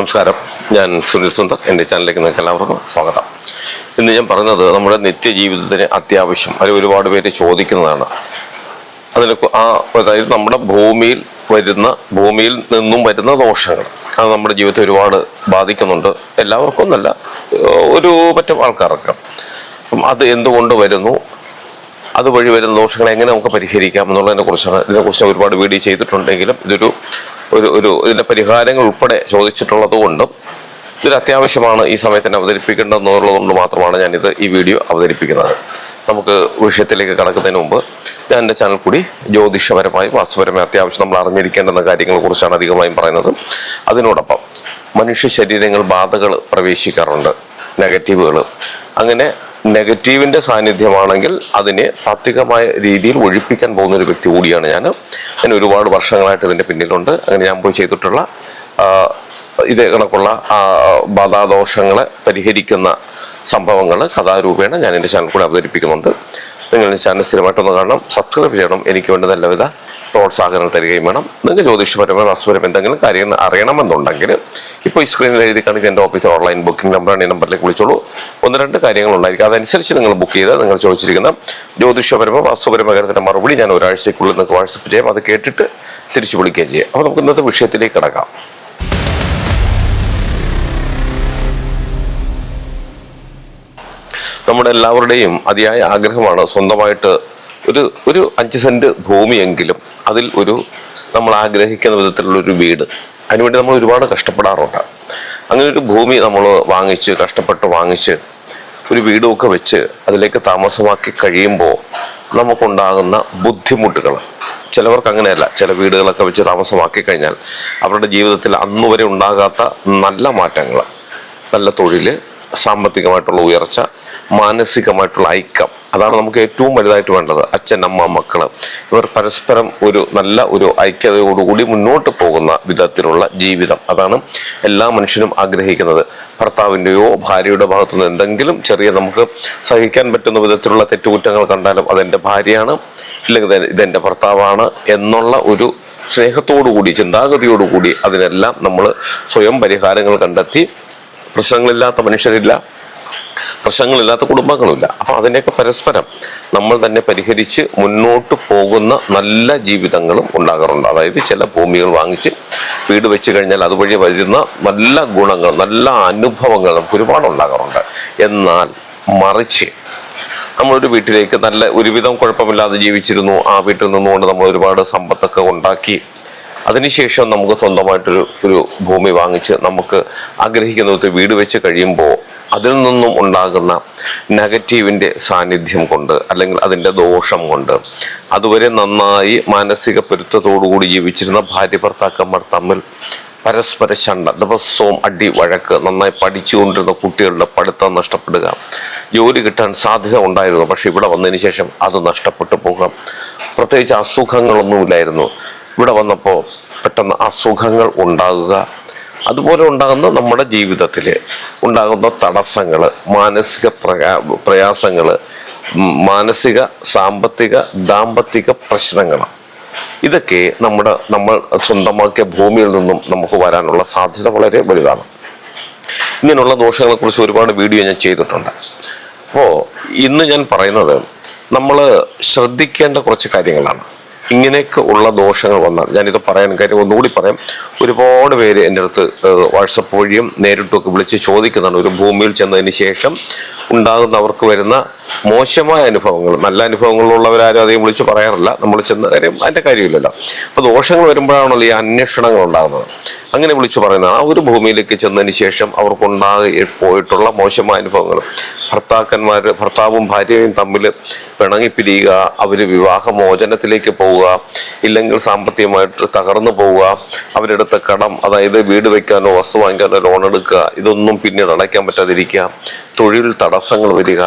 നമസ്കാരം. ഞാൻ സുനിൽ സുന്ദർ. എന്റെ ചാനലിലേക്ക് നിങ്ങൾക്ക് എല്ലാവർക്കും സ്വാഗതം. ഇന്ന് ഞാൻ പറഞ്ഞത് നമ്മുടെ നിത്യജീവിതത്തിന് അത്യാവശ്യം അത് ഒരുപാട് പേര് ചോദിക്കുന്നതാണ്. അതിൽ ആ അതായത് നമ്മുടെ ഭൂമിയിൽ വരുന്ന ഭൂമിയിൽ നിന്നും വരുന്ന ദോഷങ്ങൾ. അത് നമ്മുടെ ജീവിതത്തെ ഒരുപാട് ബാധിക്കുന്നുണ്ട്. എല്ലാവർക്കും എന്നല്ല ഒരു പറ്റം ആൾക്കാർക്ക്. അത് എന്തുകൊണ്ട് വരുന്നു? അതുവഴി വരുന്ന ദോഷങ്ങളെ എങ്ങനെ നമുക്ക് പരിഹരിക്കാം എന്നുള്ളതിനെ കുറിച്ചാണ് ഇതിനെക്കുറിച്ച് ഒരുപാട് വീഡിയോ ചെയ്തിട്ടുണ്ടെങ്കിലും ഇതൊരു ഒരു ഒരു ഇതിന്റെ പരിഹാരങ്ങൾ ഉൾപ്പെടെ ചോദിച്ചിട്ടുള്ളത് കൊണ്ടും ഇതൊരു അത്യാവശ്യമാണ് ഈ സമയത്തിന് അവതരിപ്പിക്കേണ്ടതെന്നുള്ളത് കൊണ്ട് മാത്രമാണ് ഞാനിത് ഈ വീഡിയോ അവതരിപ്പിക്കുന്നത്. നമുക്ക് വിഷയത്തിലേക്ക് കടക്കുന്നതിന് മുമ്പ് ഞാൻ എന്റെ ചാനൽ കൂടി ജ്യോതിഷപരമായും വാസ്തുപരമായും അത്യാവശ്യം നമ്മൾ അറിഞ്ഞിരിക്കേണ്ടുന്ന കാര്യങ്ങളെ കുറിച്ചാണ് അധികമായും പറയുന്നത്. അതിനോടൊപ്പം മനുഷ്യ ശരീരങ്ങൾ ബാധകൾ പ്രവേശിക്കാറുണ്ട് നെഗറ്റീവുകൾ അങ്ങനെ നെഗറ്റീവിന്റെ സാന്നിധ്യമാണെങ്കിൽ അതിനെ സാത്വികമായ രീതിയിൽ ഒഴിപ്പിക്കാൻ പോകുന്ന ഒരു വ്യക്തി കൂടിയാണ് ഞാൻ. ഞാൻ ഒരുപാട് വർഷങ്ങളായിട്ട് ഇതിന്റെ പിന്നിലുണ്ട്. അങ്ങനെ ഞാൻ പോയി ചെയ്തിട്ടുള്ള ഇതേ കണക്കുള്ള ബാധാദോഷങ്ങളെ പരിഹരിക്കുന്ന സംഭവങ്ങൾ കഥാരൂപേണ ഞാൻ എന്റെ ചാനൽ കൂടെ അവതരിപ്പിക്കുന്നുണ്ട്. നിങ്ങൾ ചാനൽ സ്ഥിരമായിട്ടൊന്ന് കാണണം സബ്സ്ക്രൈബ് ചെയ്യണം. എനിക്ക് വേണ്ടി എല്ലാവിധ പ്രോത്സാഹനങ്ങൾ തരികയും വേണം. നിങ്ങൾക്ക് ജ്യോതിഷപരമോ വസ്തുപരം എന്തെങ്കിലും കാര്യങ്ങൾ അറിയണമെന്നുണ്ടെങ്കിൽ ഇപ്പോൾ ഈ സ്ക്രീനിൽ എഴുതി കാണിക്കുന്ന എന്റെ ഓഫീസ് ഓൺലൈൻ ബുക്കിംഗ് നമ്പറാണ് ഈ നമ്പറിലേക്ക് വിളിച്ചോളൂ. ഒന്ന് രണ്ട് കാര്യങ്ങളുണ്ടായിരിക്കും അതനുസരിച്ച് നിങ്ങൾ ബുക്ക് ചെയ്ത് നിങ്ങൾ ചോദിച്ചിരിക്കുന്ന ജ്യോതിഷപരമോ വസ്തുപരമോ കാര്യത്തിന്റെ മറുപടി ഞാൻ ഒരാഴ്ചയ്ക്കുള്ളിൽ നിങ്ങൾക്ക് വാട്സപ്പ് ചെയ്യാം. അത് കേട്ടിട്ട് തിരിച്ചു വിളിക്കുകയും ചെയ്യാം. അപ്പോൾ നമുക്ക് ഇന്നത്തെ വിഷയത്തിലേക്ക് കിടക്കാം. നമ്മുടെ എല്ലാവരുടെയും അതിയായ ആഗ്രഹമാണ് സ്വന്തമായിട്ട് ഒരു ഒരു അഞ്ച് സെന്റ് ഭൂമിയെങ്കിലും അതിൽ ഒരു നമ്മൾ ആഗ്രഹിക്കുന്ന വിധത്തിലുള്ള ഒരു വീട്. അതിനുവേണ്ടി നമ്മൾ ഒരുപാട് കഷ്ടപ്പെടാറുണ്ട്. അങ്ങനെ ഒരു ഭൂമി നമ്മൾ വാങ്ങിച്ച് കഷ്ടപ്പെട്ട് വാങ്ങിച്ച് ഒരു വീടുമൊക്കെ വെച്ച് അതിലേക്ക് താമസമാക്കി കഴിയുമ്പോൾ നമുക്കുണ്ടാകുന്ന ബുദ്ധിമുട്ടുകൾ. ചിലവർക്ക് അങ്ങനെയല്ല. ചില വീടുകളൊക്കെ വെച്ച് താമസമാക്കി കഴിഞ്ഞാൽ അവരുടെ ജീവിതത്തിൽ അന്നുവരെ ഉണ്ടാകാത്ത നല്ല മാറ്റങ്ങൾ. നല്ല തൊഴിൽ സാമ്പത്തികമായിട്ടുള്ള ഉയർച്ച മാനസികമായിട്ടുള്ള ഐക്യം. അതാണ് നമുക്ക് ഏറ്റവും വലുതായിട്ട് വേണ്ടത്. അച്ഛൻ അമ്മ മക്കൾ. ഇവർ പരസ്പരം ഒരു നല്ല ഒരു ഐക്യതയോടുകൂടി മുന്നോട്ട് പോകുന്ന വിധത്തിലുള്ള ജീവിതം. അതാണ് എല്ലാ മനുഷ്യനും ആഗ്രഹിക്കുന്നത്. ഭർത്താവിന്റെയോ ഭാര്യയുടെ ഭാഗത്തുനിന്ന് എന്തെങ്കിലും ചെറിയ നമുക്ക് സഹിക്കാൻ പറ്റുന്ന വിധത്തിലുള്ള തെറ്റുകുറ്റങ്ങൾ കണ്ടാലും അതെന്റെ ഭാര്യയാണ് ഇല്ലെങ്കിൽ ഇത് ഇതെന്റെ ഭർത്താവാണ് എന്നുള്ള ഒരു സ്നേഹത്തോടുകൂടി ചിന്താഗതിയോടുകൂടി അതിനെല്ലാം നമ്മൾ സ്വയം പരിഹാരങ്ങൾ കണ്ടെത്തി. പ്രശ്നങ്ങളില്ലാത്ത മനുഷ്യരില്ല. പ്രശ്നങ്ങളില്ലാത്ത കുടുംബങ്ങളില്ല അപ്പൊ അതിനെയൊക്കെ പരസ്പരം നമ്മൾ തന്നെ പരിഹരിച്ച് മുന്നോട്ട് പോകുന്ന നല്ല ജീവിതങ്ങളും ഉണ്ടാകാറുണ്ട്. അതായത് ചില ഭൂമികൾ വാങ്ങിച്ച് വീട് വെച്ച് കഴിഞ്ഞാൽ അതുവഴി വരുന്ന നല്ല ഗുണങ്ങൾ നല്ല അനുഭവങ്ങൾ നമുക്ക് ഒരുപാട് ഉണ്ടാകാറുണ്ട്. എന്നാൽ മറിച്ച് നമ്മളൊരു വീട്ടിലേക്ക് നല്ല ഒരുവിധം കുഴപ്പമില്ലാതെ ജീവിച്ചിരുന്നു. ആ വീട്ടിൽ നിന്നുകൊണ്ട് നമ്മൾ ഒരുപാട് സമ്പത്തൊക്കെ ഉണ്ടാക്കി അതിനുശേഷം നമുക്ക് സ്വന്തമായിട്ടൊരു ഒരു ഭൂമി വാങ്ങിച്ച് നമുക്ക് ആഗ്രഹിക്കുന്ന വീട് വെച്ച് കഴിയുമ്പോൾ അതിൽ നിന്നും ഉണ്ടാകുന്ന നെഗറ്റീവിന്റെ സാന്നിധ്യം കൊണ്ട് അല്ലെങ്കിൽ അതിന്റെ ദോഷം കൊണ്ട് അതുവരെ നന്നായി മാനസിക പൊരുത്തത്തോടുകൂടി ജീവിച്ചിരുന്ന ഭാര്യ ഭർത്താക്കന്മാർ തമ്മിൽ പരസ്പര ശണ്ട ദിവസവും അടി വഴക്ക് നന്നായി പഠിച്ചുകൊണ്ടിരുന്ന കുട്ടികളുടെ പഠിത്തം നഷ്ടപ്പെടുക ജോലി കിട്ടാൻ സാധ്യത ഉണ്ടായിരുന്നു പക്ഷെ ഇവിടെ വന്നതിന് ശേഷം അത് നഷ്ടപ്പെട്ടു പോകാം. പ്രത്യേകിച്ച് അസുഖങ്ങളൊന്നുമില്ലായിരുന്നു. ഇവിടെ വന്നപ്പോൾ പെട്ടെന്ന് അസുഖങ്ങൾ ഉണ്ടാകുക. അതുപോലെ ഉണ്ടാകുന്ന നമ്മുടെ ജീവിതത്തിൽ ഉണ്ടാകുന്ന തടസ്സങ്ങൾ മാനസിക പ്രയാ പ്രയാസങ്ങൾ മാനസിക സാമ്പത്തിക ദാമ്പത്തിക പ്രശ്നങ്ങൾ ഇതൊക്കെ നമ്മുടെ നമ്മൾ സ്വന്തമാക്കിയ ഭൂമിയിൽ നിന്നും നമുക്ക് വരാനുള്ള സാധ്യത വളരെ വലുതാണ്. ഇങ്ങനെയുള്ള ദോഷങ്ങളെക്കുറിച്ച് ഒരുപാട് വീഡിയോ ഞാൻ ചെയ്തിട്ടുണ്ട്. അപ്പോൾ ഇന്ന് ഞാൻ പറയുന്നത് നമ്മൾ ശ്രദ്ധിക്കേണ്ട കുറച്ച് കാര്യങ്ങളാണ്. ഇങ്ങനെയൊക്കെ ഉള്ള ദോഷങ്ങൾ വന്നാൽ ഞാനിത് പറയാൻ കാര്യം ഒന്നുകൂടി പറയാം. ഒരുപാട് പേര് എന്റെ അടുത്ത് വാട്സപ്പ് വഴിയും നേരിട്ടുമൊക്കെ വിളിച്ച് ചോദിക്കുന്നതാണ്. ഒരു ഭൂമിയിൽ ചെന്നതിന് ശേഷം ഉണ്ടാകുന്ന അവർക്ക് വരുന്ന മോശമായ അനുഭവങ്ങൾ നല്ല അനുഭവങ്ങളുള്ളവരാരും അധികം വിളിച്ച് പറയാറില്ല. നമ്മൾ ചെന്ന കാര്യം അതിന്റെ കാര്യമില്ലല്ലോ. അപ്പോൾ ദോഷങ്ങൾ വരുമ്പോഴാണല്ലോ ഈ അന്വേഷണങ്ങൾ ഉണ്ടാകുന്നത്. അങ്ങനെ വിളിച്ചു പറയുന്ന ആ ഒരു ഭൂമിയിലേക്ക് ചെന്നതിന് ശേഷം അവർക്കുണ്ടാകെ പോയിട്ടുള്ള മോശമായ അനുഭവങ്ങൾ. ഭർത്താക്കന്മാർ ഭർത്താവും ഭാര്യയും തമ്മിൽ പിണങ്ങിപ്പിരിയുക അവർ വിവാഹമോചനത്തിലേക്ക് പോവുക ഇല്ലെങ്കിൽ സാമ്പത്തികമായിട്ട് തകർന്നു പോവുക അവരെടുത്ത കടം അതായത് വീട് വെക്കാനോ വസ്തു വാങ്ങിക്കാനോ ലോൺ എടുക്കുക ഇതൊന്നും പിന്നീട് അടയ്ക്കാൻ പറ്റാതിരിക്കുക തൊഴിൽ തടസ്സങ്ങൾ വരിക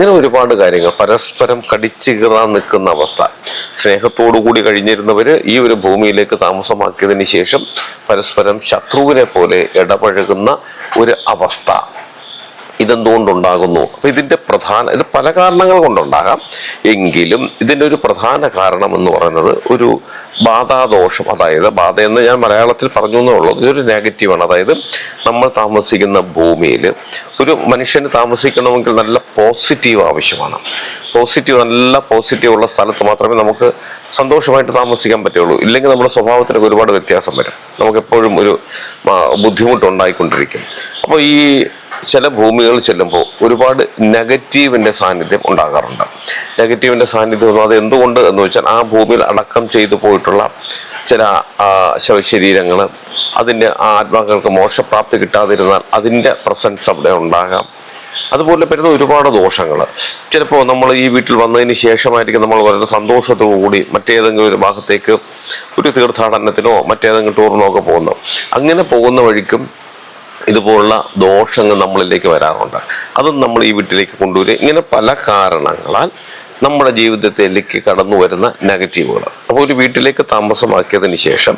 ഇങ്ങനെ ഒരുപാട് കാര്യങ്ങൾ. പരസ്പരം കടിച്ചു കീറാൻ നിൽക്കുന്ന അവസ്ഥ. സ്നേഹത്തോടു കൂടി കഴിഞ്ഞിരുന്നവര് ഈ ഒരു ഭൂമിയിലേക്ക് താമസമാക്കിയതിന് ശേഷം പരസ്പരം ശത്രുവിനെ പോലെ ഇടപഴകുന്ന ഒരു അവസ്ഥ. ഇതെന്തുകൊണ്ടുണ്ടാകുന്നു? അപ്പൊ ഇതിന്റെ പ്രധാന ഇത് പല കാരണങ്ങൾ കൊണ്ടുണ്ടാകാം. എങ്കിലും ഇതിന്റെ ഒരു പ്രധാന കാരണം എന്ന് പറയുന്നത് ഒരു ബാധാദോഷം. അതായത് ബാധ എന്ന് ഞാൻ മലയാളത്തിൽ പറഞ്ഞു എന്നേ ഉള്ളൂ. ഇതൊരു നെഗറ്റീവാണ് അതായത് നമ്മൾ താമസിക്കുന്ന ഭൂമിയിൽ ഒരു മനുഷ്യന് താമസിക്കണമെങ്കിൽ നല്ല പോസിറ്റീവ് ആവശ്യമാണ്. പോസിറ്റീവ് നല്ല പോസിറ്റീവ് ഉള്ള സ്ഥലത്ത് മാത്രമേ നമുക്ക് സന്തോഷമായിട്ട് താമസിക്കാൻ പറ്റുള്ളൂ. ഇല്ലെങ്കിൽ നമ്മുടെ സ്വഭാവത്തിനൊക്കെ ഒരുപാട് വ്യത്യാസം വരും. നമുക്ക് എപ്പോഴും ഒരു ബുദ്ധിമുട്ടുണ്ടായിക്കൊണ്ടിരിക്കും അപ്പോൾ ഈ ചില ഭൂമികൾ ചെല്ലുമ്പോൾ ഒരുപാട് നെഗറ്റീവിന്റെ സാന്നിധ്യം ഉണ്ടാകാറുണ്ട്. നെഗറ്റീവിന്റെ സാന്നിധ്യം അത് എന്തുകൊണ്ട് എന്ന് വെച്ചാൽ ആ ഭൂമിയിൽ അടക്കം ചെയ്തു പോയിട്ടുള്ള ചില ശവശരീരങ്ങൾ അതിന്റെ ആത്മാക്കൾക്ക് മോശപ്രാപ്തി കിട്ടാതിരുന്നാൽ അതിന്റെ പ്രസൻസ് അവിടെ ഉണ്ടാകാം. അതുപോലെ വരുന്ന ഒരുപാട് ദോഷങ്ങൾ. ചിലപ്പോൾ നമ്മൾ ഈ വീട്ടിൽ വന്നതിന് ശേഷമായിരിക്കും നമ്മൾ വളരെ സന്തോഷത്തോടു കൂടി മറ്റേതെങ്കിലും ഒരു ഭാഗത്തേക്ക് ഒരു തീർത്ഥാടനത്തിനോ മറ്റേതെങ്കിലും ടൂറിനോ ഒക്കെ പോകുന്നു അങ്ങനെ പോകുന്ന വഴിക്കും ഇതുപോലുള്ള ദോഷങ്ങൾ നമ്മളിലേക്ക് വരാറുണ്ട്. അതും നമ്മൾ ഈ വീട്ടിലേക്ക് കൊണ്ടുവരിക. ഇങ്ങനെ പല കാരണങ്ങളാൽ നമ്മുടെ ജീവിതത്തിലേക്ക് കടന്നു വരുന്ന നെഗറ്റീവുകൾ. അപ്പോൾ ഒരു വീട്ടിലേക്ക് താമസമാക്കിയതിന് ശേഷം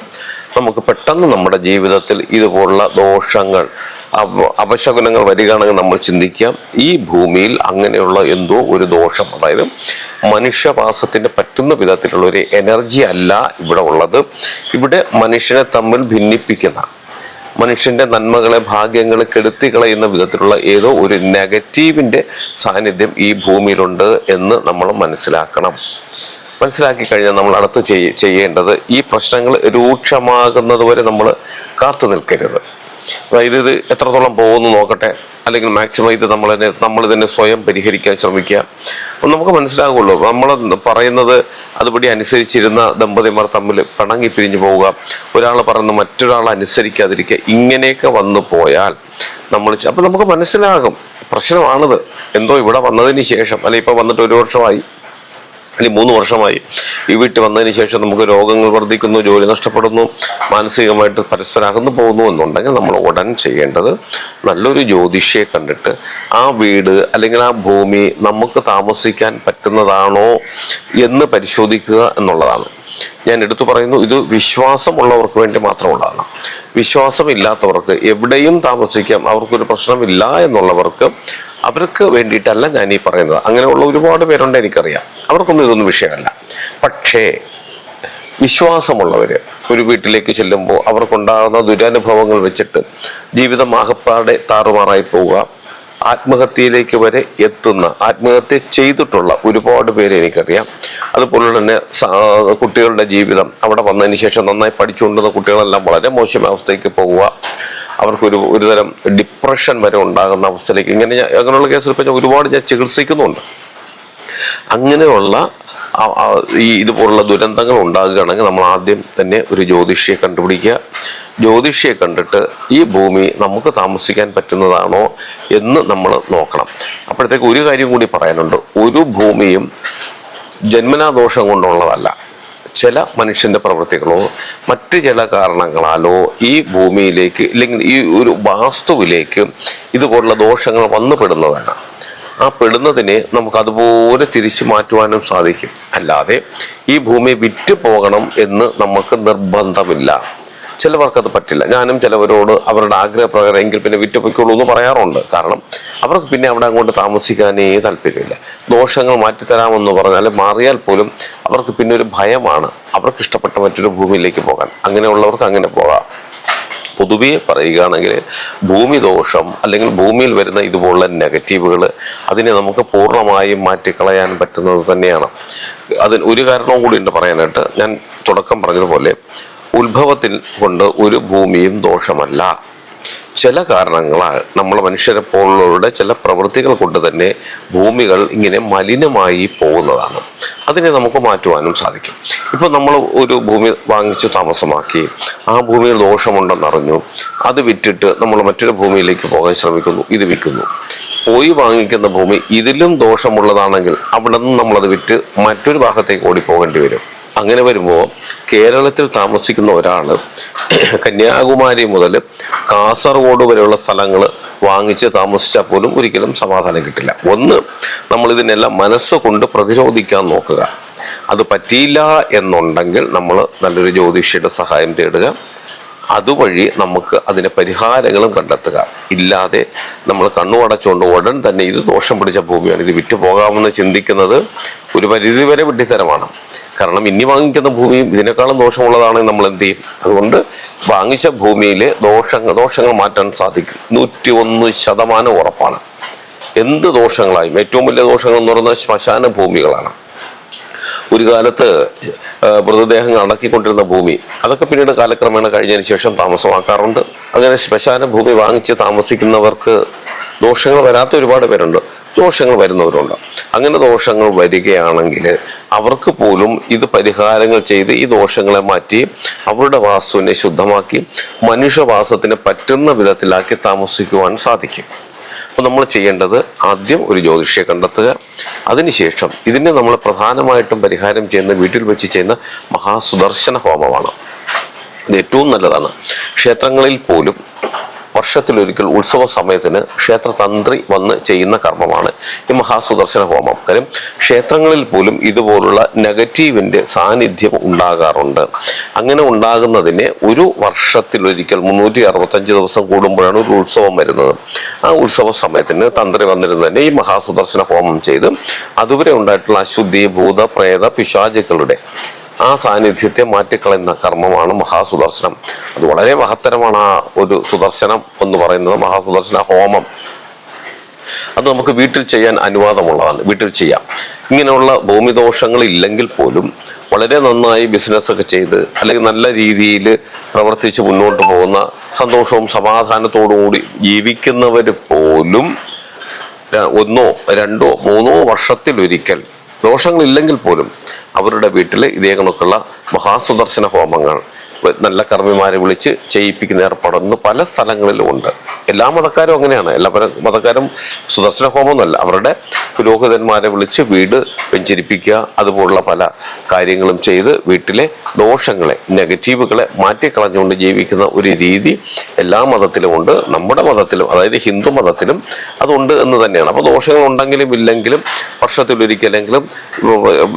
നമുക്ക് പെട്ടെന്ന് നമ്മുടെ ജീവിതത്തിൽ ഇതുപോലുള്ള ദോഷങ്ങൾ അപശകുനങ്ങൾ വരികയാണെങ്കിൽ നമ്മൾ ചിന്തിക്കാം ഈ ഭൂമിയിൽ അങ്ങനെയുള്ള എന്തോ ഒരു ദോഷം. അതായത് മനുഷ്യവാസത്തിന് പറ്റുന്ന വിധത്തിലുള്ള ഒരു എനർജി അല്ല ഇവിടെ ഉള്ളത്. ഇവിടെ മനുഷ്യനെ തമ്മിൽ ഭിന്നിപ്പിക്കുന്ന മനുഷ്യന്റെ നന്മകളെ ഭാഗ്യങ്ങളെ കെടുത്തി കളയുന്ന വിധത്തിലുള്ള ഏതോ ഒരു നെഗറ്റീവിന്റെ സാന്നിധ്യം ഈ ഭൂമിയിലുണ്ട് എന്ന് നമ്മൾ മനസ്സിലാക്കണം. മനസ്സിലാക്കി കഴിഞ്ഞാൽ നമ്മൾ അടുത്ത് ചെയ്യ- ചെയ്യേണ്ടത് ഈ പ്രശ്നങ്ങൾ രൂക്ഷമാകുന്നത് വരെ നമ്മൾ കാത്തു നിൽക്കരുത്. അതായത് ഇത് എത്രത്തോളം പോകുന്നു നോക്കട്ടെ. അല്ലെങ്കിൽ മാക്സിമം ഇത് നമ്മൾ തന്നെ നമ്മൾ തന്നെ സ്വയം പരിഹരിക്കാൻ ശ്രമിക്കുക. നമുക്ക് മനസ്സിലാകുള്ളൂ. നമ്മൾ പറയുന്നത് അതുപടി അനുസരിച്ചിരുന്ന ദമ്പതിമാർ തമ്മിൽ പിണങ്ങി പിരിഞ്ഞു പോവുക. ഒരാൾ പറയുന്ന മറ്റൊരാൾ അനുസരിക്കാതിരിക്കുക. ഇങ്ങനെയൊക്കെ വന്നു പോയാൽ നമ്മൾ അപ്പം നമുക്ക് മനസ്സിലാകും. പ്രശ്നമാണിത്. എന്തോ ഇവിടെ വന്നതിന് ശേഷം അല്ലെ ഇപ്പൊ വന്നിട്ട് ഒരു വർഷമായി. അല്ലെങ്കിൽ മൂന്ന് വർഷമായി ഈ വീട്ടിൽ വന്നതിന് ശേഷം നമുക്ക് രോഗങ്ങൾ വർദ്ധിക്കുന്നു ജോലി നഷ്ടപ്പെടുന്നു മാനസികമായിട്ട് പരസ്പരം അകന്നു പോകുന്നു എന്നുണ്ടെങ്കിൽ നമ്മൾ ഉടൻ ചെയ്യേണ്ടത് നല്ലൊരു ജ്യോതിഷിയെ കണ്ടിട്ട് ആ വീട് അല്ലെങ്കിൽ ആ ഭൂമി നമുക്ക് താമസിക്കാൻ പറ്റുന്നതാണോ എന്ന് പരിശോധിക്കുക എന്നുള്ളതാണ്. ഞാൻ എടുത്തു പറയുന്നു ഇത് വിശ്വാസമുള്ളവർക്ക് വേണ്ടി മാത്രമുള്ളതാണ്. വിശ്വാസമില്ലാത്തവർക്ക് എവിടെയും താമസിക്കാം അവർക്കൊരു പ്രശ്നമില്ല എന്നുള്ളവർക്ക് അവർക്ക് വേണ്ടിയിട്ടല്ല ഞാൻ ഈ പറയുന്നത്. അങ്ങനെയുള്ള ഒരുപാട് പേരുണ്ട് എനിക്കറിയാം. അവർക്കൊന്നും ഇതൊന്നും വിഷയമല്ല. പക്ഷേ വിശ്വാസമുള്ളവര് ഒരു വീട്ടിലേക്ക് ചെല്ലുമ്പോൾ അവർക്കുണ്ടാകുന്ന ദുരനുഭവങ്ങൾ വെച്ചിട്ട് ജീവിതം ആകപ്പാടെ താറുമാറായി പോവുക ആത്മഹത്യയിലേക്ക് വരെ എത്തുന്ന ആത്മഹത്യ ചെയ്തിട്ടുള്ള ഒരുപാട് പേര് എനിക്കറിയാം. അതുപോലെ തന്നെ കുട്ടികളുടെ ജീവിതം അവിടെ വന്നതിന് ശേഷം നന്നായി പഠിച്ചുകൊണ്ടിരുന്ന കുട്ടികളെല്ലാം വളരെ മോശം അവസ്ഥയ്ക്ക് പോവുക. അവർക്കൊരു ഒരുതരം ഡിപ്രഷൻ വരെ ഉണ്ടാകുന്ന അവസ്ഥയിലേക്ക് ഇങ്ങനെ അങ്ങനെയുള്ള കേസിൽ ഇപ്പം ഞാൻ ഒരുപാട് ഞാൻ ചികിത്സിക്കുന്നുണ്ട്. അങ്ങനെയുള്ള ഈ ഇതുപോലുള്ള ദുരന്തങ്ങൾ ഉണ്ടാകുകയാണെങ്കിൽ നമ്മൾ ആദ്യം തന്നെ ഒരു ജ്യോതിഷിയെ കണ്ടുപിടിക്കുക. ജ്യോതിഷിയെ കണ്ടിട്ട് ഈ ഭൂമി നമുക്ക് താമസിക്കാൻ പറ്റുന്നതാണോ എന്ന് നമ്മൾ നോക്കണം. അപ്പോഴത്തേക്ക് ഒരു കാര്യം കൂടി പറയാനുണ്ട്. ഒരു ഭൂമിയും ജന്മനാദോഷം കൊണ്ടുള്ളതല്ല. ചില മനുഷ്യന്റെ പ്രവൃത്തികളോ മറ്റ് ചില കാരണങ്ങളാലോ ഈ ഭൂമിയിലേക്ക് ഇല്ലെങ്കിൽ ഈ ഒരു വാസ്തുവിലേക്ക് ഇതുപോലുള്ള ദോഷങ്ങൾ വന്നു പെടുന്നതാണ്. ആ പെടുന്നതിനെ നമുക്ക് അതുപോലെ തിരിച്ചു മാറ്റുവാനും സാധിക്കും. അല്ലാതെ ഈ ഭൂമി വിറ്റ് പോകണം എന്ന് നമുക്ക് നിർബന്ധമില്ല. ചിലവർക്ക് അത് പറ്റില്ല. ഞാനും ചിലവരോട് അവരുടെ ആഗ്രഹപ്രകാരം എങ്കിൽ പിന്നെ വിറ്റ് പൊയ്ക്കോളൂ എന്ന് പറയാറുണ്ട്. കാരണം അവർക്ക് പിന്നെ അവിടെ അങ്ങോട്ട് താമസിക്കാനേ താല്പര്യമില്ല. ദോഷങ്ങൾ മാറ്റിത്തരാമെന്ന് പറഞ്ഞാൽ മാറിയാൽ പോലും അവർക്ക് പിന്നെ ഒരു ഭയമാണ്. അവർക്ക് ഇഷ്ടപ്പെട്ട മറ്റൊരു ഭൂമിയിലേക്ക് പോകാൻ. അങ്ങനെയുള്ളവർക്ക് അങ്ങനെ പോകാം. പൊതുവേ പറയുകയാണെങ്കിൽ ഭൂമി ദോഷം അല്ലെങ്കിൽ ഭൂമിയിൽ വരുന്ന ഇതുപോലുള്ള നെഗറ്റീവുകൾ അതിനെ നമുക്ക് പൂർണമായും മാറ്റിക്കളയാൻ പറ്റുന്നത് തന്നെയാണ്. അതിന് ഒരു കാരണവും കൂടി ഉണ്ട് പറയാനായിട്ട്. ഞാൻ തുടക്കം പറഞ്ഞതുപോലെ ഉത്ഭവത്തിൽ കൊണ്ട് ഒരു ഭൂമിയും ദോഷമല്ല. ചില കാരണങ്ങളാൽ നമ്മൾ മനുഷ്യരെ പോലുള്ളവരുടെ ചില പ്രവൃത്തികൾ കൊണ്ട് തന്നെ ഭൂമികൾ ഇങ്ങനെ മലിനമായി പോകുന്നതാണ്. അതിനെ നമുക്ക് മാറ്റുവാനും സാധിക്കും. ഇപ്പൊ നമ്മൾ ഒരു ഭൂമി വാങ്ങിച്ചു താമസമാക്കി ആ ഭൂമിയിൽ ദോഷമുണ്ടെന്നറിഞ്ഞു അത് വിറ്റിട്ട് നമ്മൾ മറ്റൊരു ഭൂമിയിലേക്ക് പോകാൻ ശ്രമിക്കുന്നു ഇത് വിൽക്കുന്നു. പോയി വാങ്ങിക്കുന്ന ഭൂമി ഇതിലും ദോഷമുള്ളതാണെങ്കിൽ അവിടെ നിന്ന് നമ്മളത് വിറ്റ് മറ്റൊരു ഭാഗത്തേക്ക് ഓടിപ്പോകേണ്ടി വരും. അങ്ങനെ വരുമ്പോൾ കേരളത്തിൽ താമസിക്കുന്ന ഒരാൾ കന്യാകുമാരി മുതൽ കാസർഗോഡ് വരെയുള്ള സ്ഥലങ്ങൾ വാങ്ങിച്ച് താമസിച്ചാൽ പോലും ഒരിക്കലും സമാധാനം കിട്ടില്ല. ഒന്ന് നമ്മൾ ഇതിനെല്ലാം മനസ്സുകൊണ്ട് പ്രതിരോധിക്കാൻ നോക്കുക. അത് പറ്റിയില്ല എന്നുണ്ടെങ്കിൽ നമ്മൾ നല്ലൊരു ജ്യോതിഷിയുടെ സഹായം തേടുക. അതുവഴി നമുക്ക് അതിന് പരിഹാരങ്ങളും കണ്ടെത്തുക. ഇല്ലാതെ നമ്മൾ കണ്ണു അടച്ചുകൊണ്ട് ഉടൻ തന്നെ ഇത് ദോഷം പിടിച്ച ഭൂമിയാണ്. ഇത് വിറ്റ് പോകാമെന്ന് ചിന്തിക്കുന്നത് ഒരു പരിധിവരെ വിഡ്ഢിത്തരമാണ് കാരണം ഇനി വാങ്ങിക്കുന്ന ഭൂമി ഇതിനേക്കാളും ദോഷമുള്ളതാണ് നമ്മൾ എന്ത് ചെയ്യും? അതുകൊണ്ട് വാങ്ങിച്ച ഭൂമിയിലെ ദോഷങ്ങൾ ദോഷങ്ങൾ മാറ്റാൻ സാധിക്കും. നൂറ്റി ഒന്ന് ശതമാനം ഉറപ്പാണ്. എന്ത് ദോഷങ്ങളായും ഏറ്റവും വലിയ ദോഷങ്ങൾ എന്ന് പറയുന്നത് ശ്മശാന ഭൂമികളാണ്. ഒരു കാലത്ത് മൃതദേഹങ്ങൾ അടക്കിക്കൊണ്ടിരുന്ന ഭൂമി. അതൊക്കെ പിന്നീട് കാലക്രമേണ കഴിഞ്ഞതിന് ശേഷം താമസമാക്കാറുണ്ട്. അങ്ങനെ ശ്മശാന ഭൂമി വാങ്ങിച്ച് താമസിക്കുന്നവർക്ക് ദോഷങ്ങൾ വരാത്ത ഒരുപാട് പേരുണ്ട്. ദോഷങ്ങൾ വരുന്നവരുണ്ട്. അങ്ങനെ ദോഷങ്ങൾ വരികയാണെങ്കിൽ അവർക്ക് പോലും ഇത് പരിഹാരങ്ങൾ ചെയ്ത് ഈ ദോഷങ്ങളെ മാറ്റി അവരുടെ വാസ്തുവിനെ ശുദ്ധമാക്കി മനുഷ്യവാസത്തിന് പറ്റുന്ന വിധത്തിലാക്കി താമസിക്കുവാൻ സാധിക്കും. അപ്പോൾ നമ്മൾ ചെയ്യേണ്ടത് ആദ്യം ഒരു ജ്യോതിഷിയെ കണ്ടെത്തുക. അതിനുശേഷം ഇതിനെ നമ്മൾ പ്രധാനമായിട്ടും പരിഹാരം ചെയ്യുന്ന വീട്ടിൽ വെച്ച് ചെയ്യുന്ന മഹാസുദർശന ഹോമമാണ്. ഇത് ഏറ്റവും നല്ലതാണ്. ക്ഷേത്രങ്ങളിൽ പോലും വർഷത്തിലൊരിക്കൽ ഉത്സവ സമയത്തിന് ക്ഷേത്രതന്ത്രി വന്ന് ചെയ്യുന്ന കർമ്മമാണ്. ഈ മഹാസുദർശന ഹോമം. കാര്യം ക്ഷേത്രങ്ങളിൽ പോലും ഇതുപോലുള്ള നെഗറ്റീവിന്റെ സാന്നിധ്യം ഉണ്ടാകാറുണ്ട്. അങ്ങനെ ഉണ്ടാകുന്നതിനെ ഒരു വർഷത്തിലൊരിക്കൽ മുന്നൂറ്റി അറുപത്തഞ്ച് ദിവസം കൂടുമ്പോഴാണ് ഒരു ഉത്സവം വരുന്നത്. ആ ഉത്സവ സമയത്തിന് തന്ത്രി വന്നിരുന്നതിനെ ഈ മഹാസുദർശന ഹോമം ചെയ്ത് അതുവരെ ഉണ്ടായിട്ടുള്ള അശുദ്ധി ഭൂത പ്രേത പിശാചുക്കളുടെ ആ സാന്നിധ്യത്തെ മാറ്റിക്കളയുന്ന കർമ്മമാണ് മഹാസുദർശനം. അത് വളരെ മഹത്തരമാണ് ആ ഒരു സുദർശനം എന്ന് പറയുന്നത്. മഹാസുദർശന ഹോമം. അത് നമുക്ക് വീട്ടിൽ ചെയ്യാൻ അനുവാദമുള്ളതാണ്. വീട്ടിൽ ചെയ്യാം. ഇങ്ങനെയുള്ള ഭൂമിദോഷങ്ങൾ ഇല്ലെങ്കിൽ പോലും വളരെ നന്നായി ബിസിനസ് ഒക്കെ ചെയ്ത് അല്ലെങ്കിൽ നല്ല രീതിയിൽ പ്രവർത്തിച്ച് മുന്നോട്ട് പോകുന്ന സന്തോഷവും സമാധാനത്തോടും കൂടി ജീവിക്കുന്നവർ പോലും ഒന്നോ രണ്ടോ മൂന്നോ വർഷത്തിലൊരിക്കൽ ദോഷങ്ങളില്ലെങ്കിൽ പോലും അവരുടെ വീട്ടിൽ ഇതേ കണക്കുള്ള മഹാസുദർശന ഹോമങ്ങൾ നല്ല കർമ്മിമാരെ വിളിച്ച് ചെയ്യിപ്പിക്കുന്ന ഏർപ്പെടുന്ന പല സ്ഥലങ്ങളിലും ഉണ്ട്. എല്ലാ മതക്കാരും അങ്ങനെയാണ്. എല്ലാ പല മതക്കാരും സുദർശന ഹോമമൊന്നുമല്ല അവരുടെ പുരോഹിതന്മാരെ വിളിച്ച് വീട് വെഞ്ചരിപ്പിക്കുക അതുപോലുള്ള പല കാര്യങ്ങളും ചെയ്ത് വീട്ടിലെ ദോഷങ്ങളെ നെഗറ്റീവുകളെ മാറ്റിക്കളഞ്ഞുകൊണ്ട് ജീവിക്കുന്ന ഒരു രീതി എല്ലാ മതത്തിലും ഉണ്ട്. നമ്മുടെ മതത്തിലും അതായത് ഹിന്ദു മതത്തിലും അതുണ്ട് എന്ന് തന്നെയാണ്. അപ്പോൾ ദോഷങ്ങൾ ഉണ്ടെങ്കിലും ഇല്ലെങ്കിലും വർഷത്തിലൊരിക്കലെങ്കിലും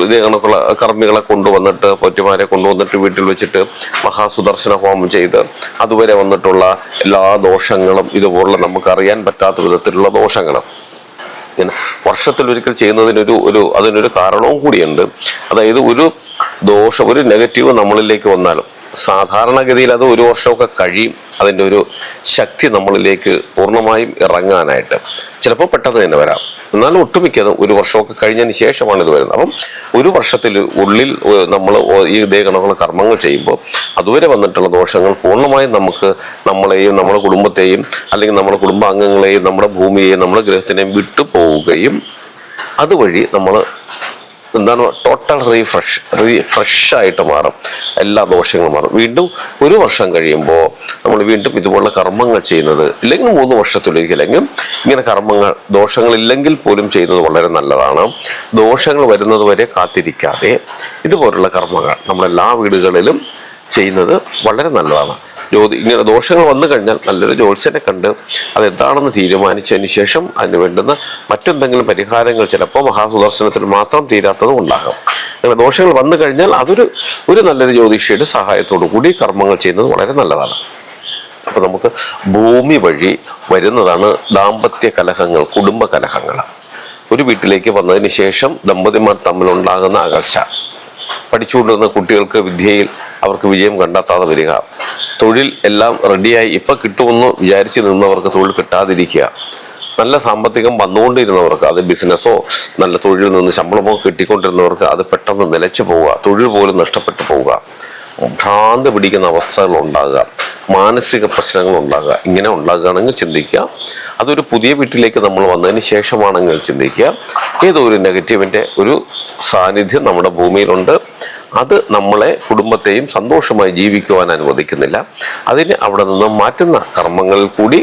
ഇതേ കണക്കുള്ള കർമ്മികളെ കൊണ്ടുവന്നിട്ട് പൊറ്റുമാരെ കൊണ്ടുവന്നിട്ട് വീട്ടിൽ വെച്ചിട്ട് മഹാസുദർശന ഹോമം ചെയ്ത് അതുവരെ വന്നിട്ടുള്ള എല്ലാ ദോഷങ്ങളും ഇതുപോലുള്ള നമുക്ക് അറിയാൻ പറ്റാത്ത വിധത്തിലുള്ള ദോഷങ്ങളും. ഇങ്ങനെ വർഷത്തിൽ ഒരിക്കൽ ചെയ്യുന്നതിനൊരു ഒരു അതിനൊരു കാരണവും കൂടിയുണ്ട്. അതായത് ഒരു ദോഷം ഒരു നെഗറ്റീവ് നമ്മളിലേക്ക് വന്നാലും സാധാരണഗതിയിൽ അത് ഒരു വർഷമൊക്കെ കഴിയും. അതിന്റെ ഒരു ശക്തി നമ്മളിലേക്ക് പൂർണമായും ഇറങ്ങാനായിട്ട്. ചിലപ്പോൾ പെട്ടെന്ന് തന്നെ വരാം. എന്നാലും ഒട്ടുമിക്കതും ഒരു വർഷമൊക്കെ കഴിഞ്ഞതിന് ശേഷമാണ് ഇത് വരുന്നത്. അപ്പം ഒരു വർഷത്തിൽ ഉള്ളിൽ നമ്മൾ ഈ ഇതേ കർമ്മങ്ങൾ ചെയ്യുമ്പോൾ അതുവരെ വന്നിട്ടുള്ള ദോഷങ്ങൾ പൂർണമായും നമുക്ക് നമ്മളെയും നമ്മുടെ കുടുംബത്തെയും അല്ലെങ്കിൽ നമ്മുടെ കുടുംബാംഗങ്ങളെയും നമ്മുടെ ഭൂമിയെയും നമ്മുടെ ഗ്രഹത്തിനെയും വിട്ടു പോവുകയും അതുവഴി നമ്മൾ എന്താണ്? ടോട്ടൽ റീഫ്രഷ് റീഫ്രഷ് ആയിട്ട് മാറും. എല്ലാ ദോഷങ്ങളും മാറും. വീണ്ടും ഒരു വർഷം കഴിയുമ്പോൾ നമ്മൾ വീണ്ടും ഇതുപോലുള്ള കർമ്മങ്ങൾ ചെയ്യുന്നത് ഇല്ലെങ്കിൽ മൂന്ന് വർഷത്തിലൊരിക്കലെങ്കിൽ ഇങ്ങനെ കർമ്മങ്ങൾ ദോഷങ്ങളില്ലെങ്കിൽ പോലും ചെയ്യുന്നത് വളരെ നല്ലതാണ്. ദോഷങ്ങൾ വരുന്നത് വരെ കാത്തിരിക്കാതെ ഇതുപോലുള്ള കർമ്മങ്ങൾ നമ്മളെല്ലാ വീടുകളിലും ചെയ്യുന്നത് വളരെ നല്ലതാണ്. ജ്യോതി ഇങ്ങനെ ദോഷങ്ങൾ വന്നു കഴിഞ്ഞാൽ നല്ലൊരു ജ്യോത്സ്യനെ കണ്ട് അതെന്താണെന്ന് തീരുമാനിച്ചതിന് ശേഷം അതിന് വേണ്ടുന്ന മറ്റെന്തെങ്കിലും പരിഹാരങ്ങൾ ചിലപ്പോൾ മഹാസുദർശനത്തിൽ മാത്രം തീരാത്തതും ഉണ്ടാകാം. അങ്ങനെ ദോഷങ്ങൾ വന്നു കഴിഞ്ഞാൽ അതൊരു ഒരു നല്ലൊരു ജ്യോതിഷിയുടെ സഹായത്തോടു കൂടി കർമ്മങ്ങൾ ചെയ്യുന്നത് വളരെ നല്ലതാണ്. അപ്പൊ നമുക്ക് ഭൂമി വഴി വരുന്നതാണ് ദാമ്പത്യ കലഹങ്ങൾ കുടുംബ കലഹങ്ങൾ. ഒരു വീട്ടിലേക്ക് വന്നതിന് ശേഷം ദമ്പതിമാർ തമ്മിലുണ്ടാകുന്ന അകൽച്ച. പഠിച്ചുകൊണ്ടിരുന്ന കുട്ടികൾക്ക് വിദ്യയിൽ അവർക്ക് വിജയം കണ്ടെത്താതെ വരിക. തൊഴിൽ എല്ലാം റെഡിയായി ഇപ്പൊ കിട്ടുമെന്ന് വിചാരിച്ച് നിന്നവർക്ക് തൊഴിൽ കിട്ടാതിരിക്കുക. നല്ല സാമ്പത്തികം വന്നുകൊണ്ടിരുന്നവർക്ക് അത് ബിസിനസ്സോ നല്ല തൊഴിൽ നിന്ന് ശമ്പളമോ കിട്ടിക്കൊണ്ടിരുന്നവർക്ക് അത് പെട്ടെന്ന് നിലച്ചു പോവുക തൊഴിൽ പോലും നഷ്ടപ്പെട്ടു പോവുക. ഭ്രാന്ത് പിടിക്കുന്ന അവസ്ഥകൾ ഉണ്ടാകുക മാനസിക പ്രശ്നങ്ങൾ ഉണ്ടാകുക. ഇങ്ങനെ ഉണ്ടാകുകയാണെങ്കിൽ ചിന്തിക്കുക. അതൊരു പുതിയ വീട്ടിലേക്ക് നമ്മൾ വന്നതിന് ശേഷമാണെങ്കിൽ ചിന്തിക്കുക. ഏതോ ഒരു നെഗറ്റീവിന്റെ ഒരു സാന്നിധ്യം നമ്മുടെ ഭൂമിയിലുണ്ട്. അത് നമ്മളെ കുടുംബത്തെയും സന്തോഷമായി ജീവിക്കുവാൻ അനുവദിക്കുന്നില്ല. അതിന് അവിടെ നിന്ന് മാറ്റുന്ന കർമ്മങ്ങളിൽ കൂടി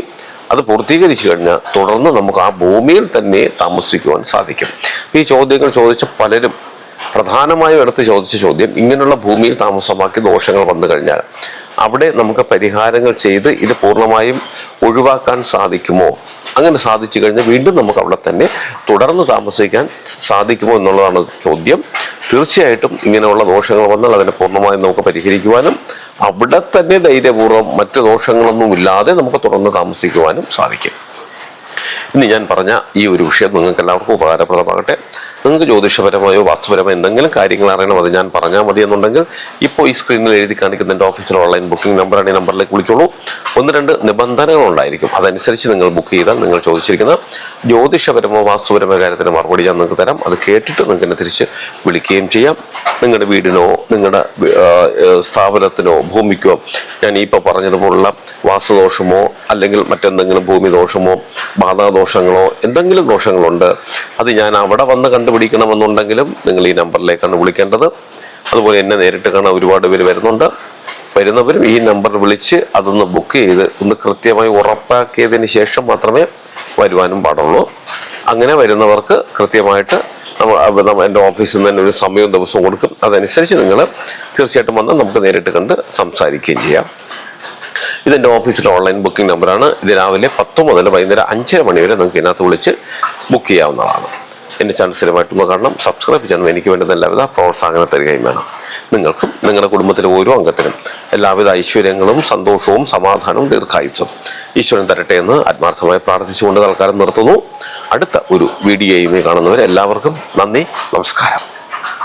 അത് പൂർത്തീകരിച്ചു കഴിഞ്ഞാൽ തുടർന്ന് നമുക്ക് ആ ഭൂമിയിൽ തന്നെ താമസിക്കുവാൻ സാധിക്കും. ഈ ചോദ്യങ്ങൾ ചോദിച്ച പലരും പ്രധാനമായും എടുത്ത് ചോദിച്ച ചോദ്യം ഇങ്ങനെയുള്ള ഭൂമിയിൽ താമസമാക്കി ദോഷങ്ങൾ വന്നു കഴിഞ്ഞാൽ അവിടെ നമുക്ക് പരിഹാരങ്ങൾ ചെയ്ത് ഇത് പൂർണമായും ഒഴിവാക്കാൻ സാധിക്കുമോ? അങ്ങനെ സാധിച്ചു കഴിഞ്ഞാൽ വീണ്ടും നമുക്ക് അവിടെ തന്നെ തുടർന്ന് താമസിക്കാൻ സാധിക്കുമോ എന്നുള്ളതാണ് ചോദ്യം. തീർച്ചയായിട്ടും ഇങ്ങനെയുള്ള ദോഷങ്ങൾ വന്നാൽ അതിനെ പൂർണമായും നമുക്ക് പരിഹരിക്കുവാനും അവിടെ തന്നെ ധൈര്യപൂർവം മറ്റ് ദോഷങ്ങളൊന്നും ഇല്ലാതെ നമുക്ക് തുടർന്ന് താമസിക്കുവാനും സാധിക്കും. ഇന്ന് ഞാൻ പറഞ്ഞ ഈ ഒരു വിഷയം നിങ്ങൾക്ക് എല്ലാവർക്കും ഉപകാരപ്രദമാകട്ടെ. നിങ്ങൾക്ക് ജ്യോതിഷപരമായോ വാസ്തുപരമായോ എന്തെങ്കിലും കാര്യങ്ങൾ അറിയണം അത് ഞാൻ പറഞ്ഞാൽ മതി എന്നുണ്ടെങ്കിൽ ഇപ്പോൾ ഈ സ്ക്രീനിൽ എഴുതി കാണിക്കുന്ന എന്റെ ഓഫീസിലെ ഓൺലൈൻ ബുക്കിംഗ് നമ്പറാണ് ഈ നമ്പറിലേക്ക് വിളിച്ചോളൂ. ഒന്ന് രണ്ട് നിബന്ധനകൾ ഉണ്ടായിരിക്കും. അതനുസരിച്ച് നിങ്ങൾ ബുക്ക് ചെയ്താൽ നിങ്ങൾ ചോദിച്ചിരിക്കുന്ന ജ്യോതിഷപരമോ വാസ്തുപരമോ കാര്യത്തിന് മറുപടി ഞാൻ നിങ്ങൾക്ക് തരാം. അത് കേട്ടിട്ട് നിങ്ങൾക്ക് എന്നെ തിരിച്ച് വിളിക്കുകയും ചെയ്യാം. നിങ്ങളുടെ വീടിനോ നിങ്ങളുടെ സ്ഥാപനത്തിനോ ഭൂമിക്കോ ഞാൻ ഇപ്പോൾ പറഞ്ഞതുപോലുള്ള വാസ്തുദോഷമോ അല്ലെങ്കിൽ മറ്റെന്തെങ്കിലും ഭൂമി ദോഷമോ ബാധാദോഷങ്ങളോ എന്തെങ്കിലും ദോഷങ്ങളുണ്ട് അത് ഞാൻ അവിടെ വന്ന് കണ്ടുപിടിക്കണമെന്നുണ്ടെങ്കിലും നിങ്ങൾ ഈ നമ്പറിലേക്കാണ് വിളിക്കേണ്ടത്. അതുപോലെ എന്നെ നേരിട്ട് കാണാൻ ഒരുപാട് പേര് വരുന്നുണ്ട്. വരുന്നവരും ഈ നമ്പർ വിളിച്ച് അതൊന്ന് ബുക്ക് ചെയ്ത് ഒന്ന് കൃത്യമായി ഉറപ്പാക്കിയതിന് ശേഷം മാത്രമേ വരുവാനും പാടുള്ളൂ. അങ്ങനെ വരുന്നവർക്ക് കൃത്യമായിട്ട് നമ്മൾ എന്റെ ഓഫീസിൽ നിന്ന് തന്നെ ഒരു സമയവും ദിവസവും കൊടുക്കും. അതനുസരിച്ച് നിങ്ങൾ തീർച്ചയായിട്ടും വന്ന് നമുക്ക് നേരിട്ട് കണ്ട് സംസാരിക്കുകയും ചെയ്യാം. ഇതെന്റെ ഓഫീസിലെ ഓൺലൈൻ ബുക്കിംഗ് നമ്പറാണ്. ഇത് രാവിലെ പത്ത് മുതൽ വൈകുന്നേരം അഞ്ചര മണി വരെ നിങ്ങൾക്ക് ഇതിനകത്ത് വിളിച്ച് ബുക്ക് ചെയ്യാവുന്നതാണ്. എന്റെ ചാനൽ സ്ഥിരമായിട്ടൊന്ന് കാണണം. സബ്സ്ക്രൈബ് ചെയ്യണം എനിക്ക് വേണ്ടുന്ന എല്ലാവിധ പ്രോത്സാഹനം തരികയും വേണം. നിങ്ങൾക്കും നിങ്ങളുടെ കുടുംബത്തിലെ ഓരോ അംഗത്തിനും എല്ലാവിധ ഐശ്വര്യങ്ങളും സന്തോഷവും സമാധാനവും ദീർഘായുസും ഈശ്വരൻ തരട്ടെ എന്ന് ആത്മാർത്ഥമായി പ്രാർത്ഥിച്ചുകൊണ്ട് തൽക്കാലം നിർത്തുന്നു. അടുത്ത ഒരു വീഡിയോയുമായി കാണുന്നവർ എല്ലാവർക്കും നന്ദി നമസ്കാരം.